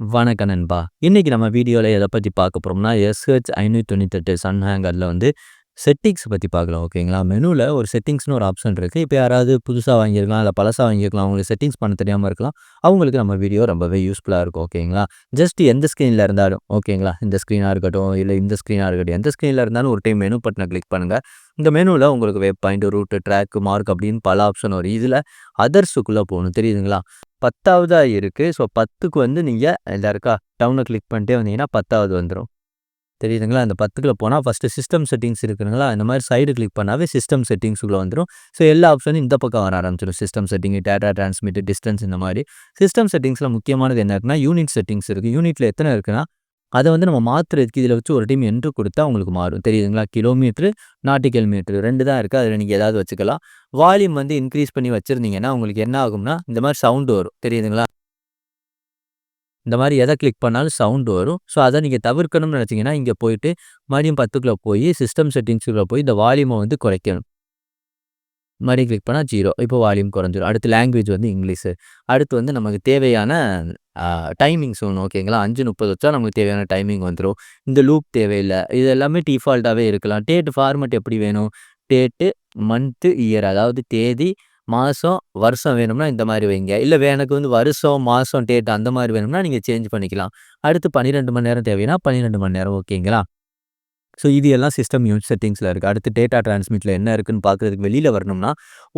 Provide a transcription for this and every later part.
வணக்க நண்பா. இன்னைக்கு நம்ம வீடியோவில் எதை பற்றி பார்க்க போறோம்னா, எஸ்ஹெச் 598 சன் சன்ஹேங்கரில் வந்து செட்டிங்ஸ் பற்றி பார்க்கலாம். ஓகேங்களா? மெனுவில் ஒரு செட்டிங்ஸ்னு ஒரு ஆப்ஷன் இருக்குது இப்போ யாராவது புதுசாக வாங்கியிருக்கலாம், இல்லை பழசா வாங்கியிருக்கலாம். அவங்களுக்கு செட்டிங்ஸ் பண்ண தெரியாமல் இருக்கலாம். அவங்களுக்கு நம்ம வீடியோ ரொம்பவே யூஸ்ஃபுல்லாக இருக்கும். ஓகேங்களா? ஜஸ்ட் எந்த ஸ்க்ரீனில் இருந்தாலும் ஓகேங்களா? இந்த ஸ்க்ரீனாக இருக்கட்டும், இல்லை இந்த ஸ்க்ரீனா இருக்கட்டும், எந்த ஸ்க்ரீனில் இருந்தாலும் ஒரு டைம் மெனு பட்டனை கிளிக் பண்ணுங்கள் இந்த மெனுவில் உங்களுக்கு web point, route track, mark அப்படின்னு பல ஆப்ஷன் வரும். இதில் அதர்ஸுக்குள்ளே போகணும் தெரியுதுங்களா? பத்தாவதாக இருக்குது ஸோ 10க்கு வந்து நீங்கள் இதாக இருக்கா டவுனை கிளிக் பண்ணிட்டே வந்தீங்கன்னா பத்தாவது வந்துடும் தெரியுதுங்களா? இந்த 10க்குள்ள போனா ஃபர்ஸ்ட்டு சிஸ்டம் செட்டிங்ஸ் இருக்குதுங்களா இந்த மாதிரி சைடு கிளிக் பண்ணாவே சிஸ்டம் செட்டிங்ஸ்க்குள்ள வந்துடும் ஸோ எல்லா ஆப்ஷனும் இந்த பக்கம் வர ஆரம்பிச்சிடும் system setting, data transmit, distance இந்த மாதிரி சிஸ்டம் செட்டிங்ஸில் முக்கியமானது என்ன இருக்குன்னா, யூனிட் செட்டிங்ஸ் இருக்குது யூனிட்டில் எத்தனை இருக்குன்னா, அதை வந்து நம்ம மாத்துறதுக்கு இதில் வச்சு ஒரு டீம் என்ட்ரு கொடுத்தா உங்களுக்கு மாறும். தெரியுதுங்களா? கிலோமீட்ரு நாட்டிக்கல் மீட்டர் 2 தான் இருக்குது அதில் நீங்கள் ஏதாவது வச்சுக்கலாம். வால்யூம் வந்து இன்க்ரீஸ் பண்ணி வச்சுருந்தீங்கன்னா உங்களுக்கு என்ன ஆகும்னா, இந்த மாதிரி சவுண்டு வரும். தெரியுதுங்களா? இந்த மாதிரி எதை கிளிக் பண்ணாலும் சவுண்டு வரும். ஸோ அதை நீங்கள் தவிர்க்கணும்னு நினச்சிங்கன்னா இங்கே போயிட்டு மறுபடியும் பத்துக்குள்ளே போய் சிஸ்டம் செட்டிங்ஸுக்குள்ளே போய் இந்த வால்யூமை வந்து குறைக்கணும். மறுபடியும் கிளிக் பண்ணால் ஜீரோ இப்போ வால்யூம் குறைஞ்சிரும். அடுத்து லாங்குவேஜ் வந்து இங்கிலீஷு. அடுத்து வந்து நமக்கு தேவையான டைமிங்ஸ் ஒன்று ஓகேங்களா? 5:30 வச்சா நமக்கு தேவையான டைமிங் வந்துடும் இந்த லூப் தேவையில்லை இது எல்லாமே டிஃபால்ட்டாகவே இருக்கலாம். டேட் ஃபார்மேட் எப்படி வேணும்? டேட்டு, மந்த்து, இயர் அதாவது தேதி, மாதம் வருஷம் வேணும்னா இந்த மாதிரி வைங்க. இல்லை எனக்கு வந்து வருஷம், மாதம் டேட் அந்த மாதிரி வேணும்னா நீங்கள் சேஞ்ச் பண்ணிக்கலாம். அடுத்து 12 மணி நேரம் தேவைன்னா 12 மணி நேரம் ஓகேங்களா? ஸோ இது எல்லாம் சிஸ்டம் யூனிட் செட்டிங்ஸில் இருக்குது அடுத்து டேட்டா டிரான்ஸ்மிட்டில் என்ன இருக்குன்னு பார்க்குறதுக்கு வெளியில் வரணும்னா,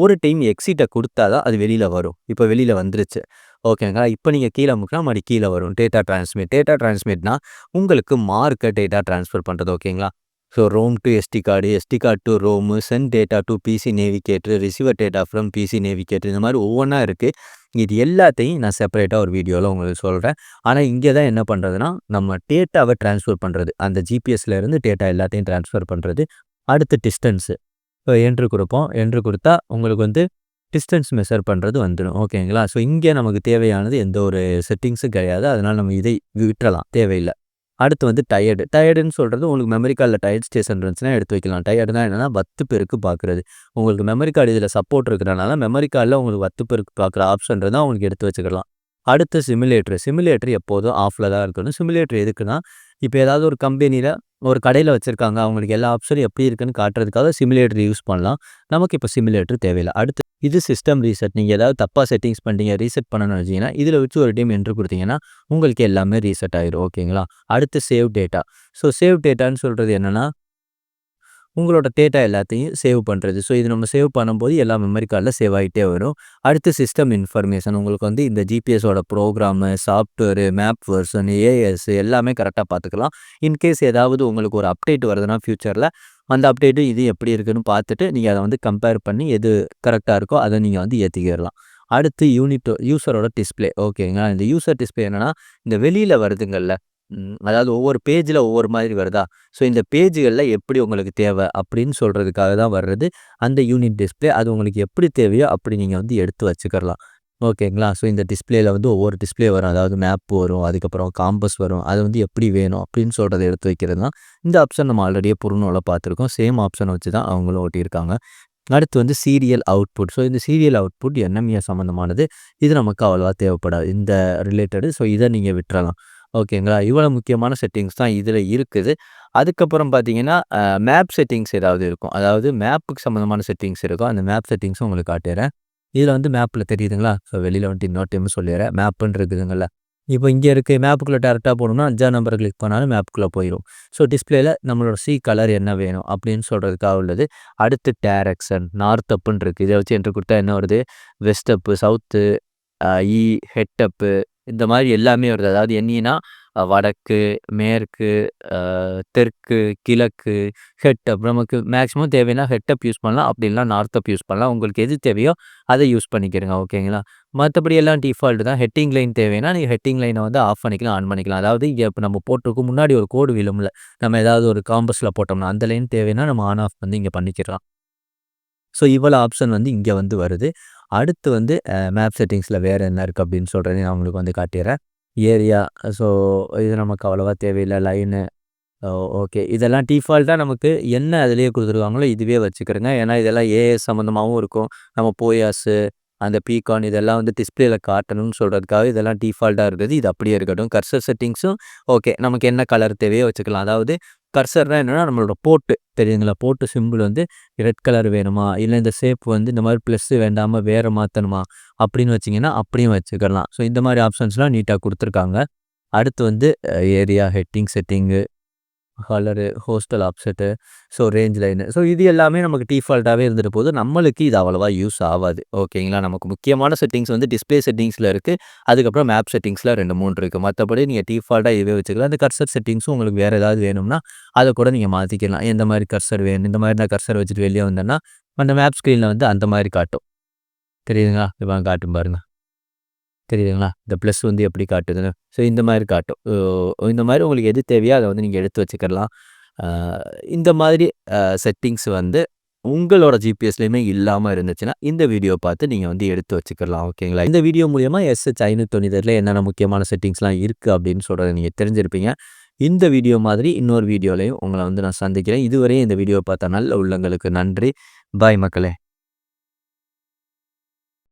ஒரு டைம் எக்ஸிட்டை கொடுத்தா தான் அது வெளியில் வரும். இப்போ வெளியில் வந்துருச்சு. ஓகேங்களா? இப்போ நீங்கள் கீழே முக்கினா மறுபடி கீழே வரும். Data transmit. டேட்டா டிரான்ஸ்மிட்னா உங்களுக்கு மார்க்கை டேட்டா டிரான்ஸ்ஃபர் பண்ணுறது ஓகேங்களா? So ROM to SD card, SD card to ROM, send data to PC navigator, receiver data from PC navigator இந்த மாதிரி ஒவ்வொன்றா இருக்குது இது எல்லாத்தையும் நான் செப்பரேட்டாக ஒரு வீடியோவில் உங்களுக்கு சொல்கிறேன் ஆனால் இங்கே தான் என்ன பண்ணுறதுன்னா நம்ம டேட்டாவை டிரான்ஸ்ஃபர் பண்ணுறது அந்த ஜிபிஎஸ்லேருந்து டேட்டா எல்லாத்தையும் டிரான்ஸ்ஃபர் பண்ணுறது அடுத்து டிஸ்டன்ஸு. இப்போ கொடுப்போம் என்று கொடுத்தா உங்களுக்கு வந்து டிஸ்டன்ஸ் மெஷர் பண்ணுறது வந்துடும் ஓகேங்களா? ஸோ இங்கே நமக்கு தேவையானது எந்த ஒரு செட்டிங்ஸும் கிடையாது. அதனால் நம்ம இதை விட்டுறலாம். தேவையில்லை அடுத்து வந்து டயர்டு. டயர்டுன்னு சொல்கிறது உங்களுக்கு மெமரி கார்டில் டயர்ட் ஸ்டேஷன் இருந்துச்சுன்னா எடுத்து வைக்கலாம். டயர்டுனா என்னன்னா வத்து பெருக்கு பார்க்குறது. உங்களுக்கு மெமரி கார்டு இதில் சப்போர்ட் இருக்கிறனால மெமரி கார்டில் உங்களுக்கு வத்து பெருக்கு பார்க்குற ஆப்ஷன் இருந்தால் உங்களுக்கு எடுத்து வச்சுக்கலாம். அடுத்து சிமுலேட்டர். சிமுலேட்டர் எப்போதும் ஆஃபில் தான் இருக்கணும். சிமுலேட்டர் எதுக்குன்னா, இப்போ ஏதாவது ஒரு கம்பெனியில் ஒரு கடையில் வச்சுருக்காங்க அவங்களுக்கு எல்லா ஆப்ஷனும் எப்படி இருக்குன்னு காட்டுறதுக்காக சிமுலேட்டர் யூஸ் பண்ணலாம். நமக்கு இப்போ சிமுலேட்டர் தேவையில்ல. அடுத்து இது சிஸ்டம் ரீசெட். நீங்கள் ஏதாவது தப்பாக செட்டிங்ஸ் பண்ணிட்டீங்க. ரீசெட் பண்ணணும்னு வச்சிங்கன்னா இதில் வச்சு ஒரு டீம் என்ட்ரு கொடுத்தீங்கன்னா உங்களுக்கு எல்லாமே ரீசெட் ஆயிரும். ஓகேங்களா? அடுத்து சேவ் டேட்டா. ஸோ சேவ் டேட்டான்னு சொல்கிறது என்னன்னா உங்களோட டேட்டா எல்லாத்தையும் சேவ் பண்ணுறது ஸோ இது நம்ம சேவ் பண்ணும்போது எல்லா மெமரி கார்டில் சேவ் ஆகிட்டே வரும். அடுத்து சிஸ்டம் இன்ஃபர்மேஷன். உங்களுக்கு வந்து இந்த ஜிபிஎஸோட ப்ரோக்ராமு சாஃப்ட்வேரு, மேப் வெர்ஷன், ஏஎஸ் எல்லாமே கரெக்டாக பார்த்துக்கலாம். இன்கேஸ் ஏதாவது உங்களுக்கு ஒரு அப்டேட் வருதுன்னா ஃப்யூச்சரில் அந்த அப்டேட்டு இது எப்படி இருக்குன்னு பார்த்துட்டு, நீங்கள் அதை வந்து கம்பேர் பண்ணி எது கரெக்டாக இருக்கோ அதை நீங்கள் வந்து ஏற்றிக்கிடலாம் அடுத்து யூனிட் யூசரோட டிஸ்ப்ளே. ஓகேங்களா? இந்த யூசர் டிஸ்ப்ளே என்னன்னா, இந்த வெளியில் வருதுங்கள்ல அதாவது ஒவ்வொரு பேஜில் ஒவ்வொரு மாதிரி வருதா? ஸோ இந்த பேஜுகளில் எப்படி உங்களுக்கு தேவை அப்படின்னு சொல்கிறதுக்காக தான் வர்றது. அந்த யூனிட் டிஸ்ப்ளே. அது உங்களுக்கு எப்படி தேவையோ அப்படி நீங்கள் வந்து எடுத்து வச்சுக்கிறலாம் ஓகேங்களா? ஸோ இந்த டிஸ்பிளேயில் வந்து ஒவ்வொரு டிஸ்ப்ளே வரும். அதாவது மேப் வரும். அதுக்கப்புறம் காம்பஸ் வரும். அது வந்து எப்படி வேணும் அப்படின்னு சொல்கிறத எடுத்து வைக்கிறது தான். இந்த ஆப்ஷன் நம்ம ஆல்ரெடியே புருனோல பார்த்துருக்கோம். சேம் ஆப்ஷன் வச்சு தான் அவங்களும் ஓட்டியிருக்காங்க அடுத்து வந்து சீரியல் அவுட்புட். ஸோ இந்த சீரியல் அவுட்புட் என்எம்ஏ சம்மந்தமானது. இது நமக்கு அவ்வளோவா தேவைப்படாது. இந்த ரிலேட்டடு. ஸோ இதை நீங்கள் விட்டுறலாம். ஓகேங்களா? இவ்வளோ முக்கியமான செட்டிங்ஸ் தான் இதில் இருக்குது. அதுக்கப்புறம் பார்த்தீங்கன்னா, மேப் செட்டிங்ஸ் ஏதாவது இருக்கும். அதாவது மேப்புக்கு சம்மந்தமான செட்டிங்ஸ் இருக்கும். அந்த மேப் செட்டிங்ஸும் உங்களுக்கு காட்டுறேன் இதில் வந்து மேப்பில் தெரியுதுங்களா? ஸோ வெளியில் வந்துட்டு இன்னொரு டைம் சொல்லிடுறேன் மேப்புன்னு இருக்குதுங்களா இப்போ இங்கே இருக்கு மேப்புக்குள்ள டைரக்ட்டா போணும்னா 5ஆம் நம்பர கிளிக் பண்ணாலும் மேப்புக்குள்ளே போயிடும் ஸோ டிஸ்பிளேயில் நம்மளோட சி கலர் என்ன வேணும் அப்படின்னு சொல்கிறதுக்காக உள்ளது. அடுத்து டேரக்ஷன் நார்த் அப்புன்னு இருக்குது இதை வச்சு என்று கொடுத்தா என்ன வருது? West up, south, E, head up இந்த மாதிரி எல்லாமே வருது. அதாவது என்னன்னா வடக்கு, மேற்கு, தெற்கு, கிழக்கு, ஹெட் அப். நமக்கு மேக்ஸிமம் தேவைன்னா ஹெட் அப் யூஸ் பண்ணலாம். அப்படி நார்த்தப் நார்த் அப் யூஸ் பண்ணலாம். உங்களுக்கு எது தேவையோ அதை யூஸ் பண்ணிக்கிறங்க. ஓகேங்களா? மற்றபடி எல்லாம் டிஃபால்ட் தான். ஹெட்டிங் லைன் தேவைன்னா, நீங்கள் ஹெட்டிங் லைனை வந்து ஆஃப் பண்ணிக்கலாம், ஆன் பண்ணிக்கலாம். அதாவது இங்கே இப்போ நம்ம போட்டிருக்கும் முன்னாடி ஒரு கோடு விழும்ல. நம்ம ஏதாவது ஒரு காம்பஸில் போட்டோம்னா, அந்த லைன் தேவைன்னா நம்ம ஆன் ஆஃப் வந்து இங்கே பண்ணிக்கிறோம் ஸோ இவ்வளோ ஆப்ஷன் வந்து இங்கே வந்து வருது. அடுத்து வந்து மேப் செட்டிங்ஸில் வேறு என்ன இருக்குது அப்படின்னு சொல்றதையும் நான் உங்களுக்கு வந்து காட்டிடுறேன் ஏரியா ஸோ இது நமக்கு அவ்வளோவா தேவையில்ல. Line okay. இதெல்லாம் டிஃபால்ட்டாக நமக்கு என்ன அதிலேயே கொடுத்துருக்காங்களோ இதுவே வச்சுக்கிறங்க. ஏன்னா இதெல்லாம் ஏஎஸ் சம்மந்தமாகவும் இருக்கும். நம்ம போயாஸு, அந்த பீகான் இதெல்லாம் வந்து டிஸ்பிளேல காட்டணும்னு சொல்கிறதுக்காக இதெல்லாம் டிஃபால்ட்டாக இருக்குது இது அப்படியே இருக்கட்டும் கர்சர் செட்டிங்ஸும் ஓகே நமக்கு என்ன கலர் தேவையோ வச்சுக்கலாம் அதாவது கர்சர்னால் என்னென்னா நம்மளோட போட்டு தெரியுங்களா போட்டு சிம்பிள் வந்து ரெட் கலர் வேணுமா? இல்லை இந்த ஷேப் வந்து இந்த மாதிரி ப்ளஸ்ஸு வேண்டாமல் வேறு மாற்றணுமா அப்படின்னு வச்சிங்கன்னா அப்படியும் வச்சுக்கலாம். ஸோ இந்த மாதிரி ஆப்ஷன்ஸ்லாம் நீட்டாக கொடுத்துருக்காங்க. அடுத்து வந்து area heading setting colour hostel offset so range line so இது எல்லாமே நமக்கு டிஃபால்ட்டாகவே இருந்துட்டு போது நம்மளுக்கு இது அவ்வளோவா யூஸ் ஆகாது. ஓகேங்களா நமக்கு முக்கியமான செட்டிங்ஸ் வந்து டிஸ்பிளே செட்டிங்ஸில் இருக்குது அதுக்கப்புறம் மேப் செட்டிங்ஸில் ரெண்டு மூணு இருக்குது மற்றபடி நீங்கள் டிஃபால்ட்டாக இதுவே வச்சுக்கலாம். அந்த கர்சர் செட்டிங்ஸும் உங்களுக்கு வேறு ஏதாவது வேணும்னா அதை கூட நீங்கள் மாற்றிக்கலாம் எந்த மாதிரி கர்சர் வேணும்? இந்த மாதிரி நான் கர்சர் வச்சுட்டு வெளியே வந்தேன்னா அந்த மேப் ஸ்க்ரீனில் வந்து அந்த மாதிரி காட்டும். தெரியுதுங்களா? இப்போ காட்டும் பாருங்கள் தெரியுதுங்களா? இந்த ப்ளஸ் வந்து எப்படி காட்டுதுன்னு. ஸோ இந்த மாதிரி காட்டும். இந்த மாதிரி உங்களுக்கு எது தேவையோ அதை வந்து நீங்கள் எடுத்து வச்சுக்கலாம் இந்த மாதிரி செட்டிங்ஸ் வந்து உங்களோட ஜிபிஎஸ்லேயுமே இல்லாமல் இருந்துச்சுன்னா இந்த வீடியோ பார்த்து நீங்கள் வந்து எடுத்து வச்சுக்கலாம் ஓகேங்களா? இந்த வீடியோ மூலியமாக எஸ்ஹெச் ஐநூற்றி என்னென்ன முக்கியமான செட்டிங்ஸ்லாம் இருக்குது அப்படின்னு சொல்கிறத நீங்கள் தெரிஞ்சிருப்பீங்க. இந்த வீடியோ மாதிரி இன்னொரு வீடியோலையும் உங்களை வந்து நான் சந்திக்கிறேன். இதுவரையும் இந்த வீடியோ பார்த்த நல்ல உள்ளங்களுக்கு நன்றி. பாய் மக்களே.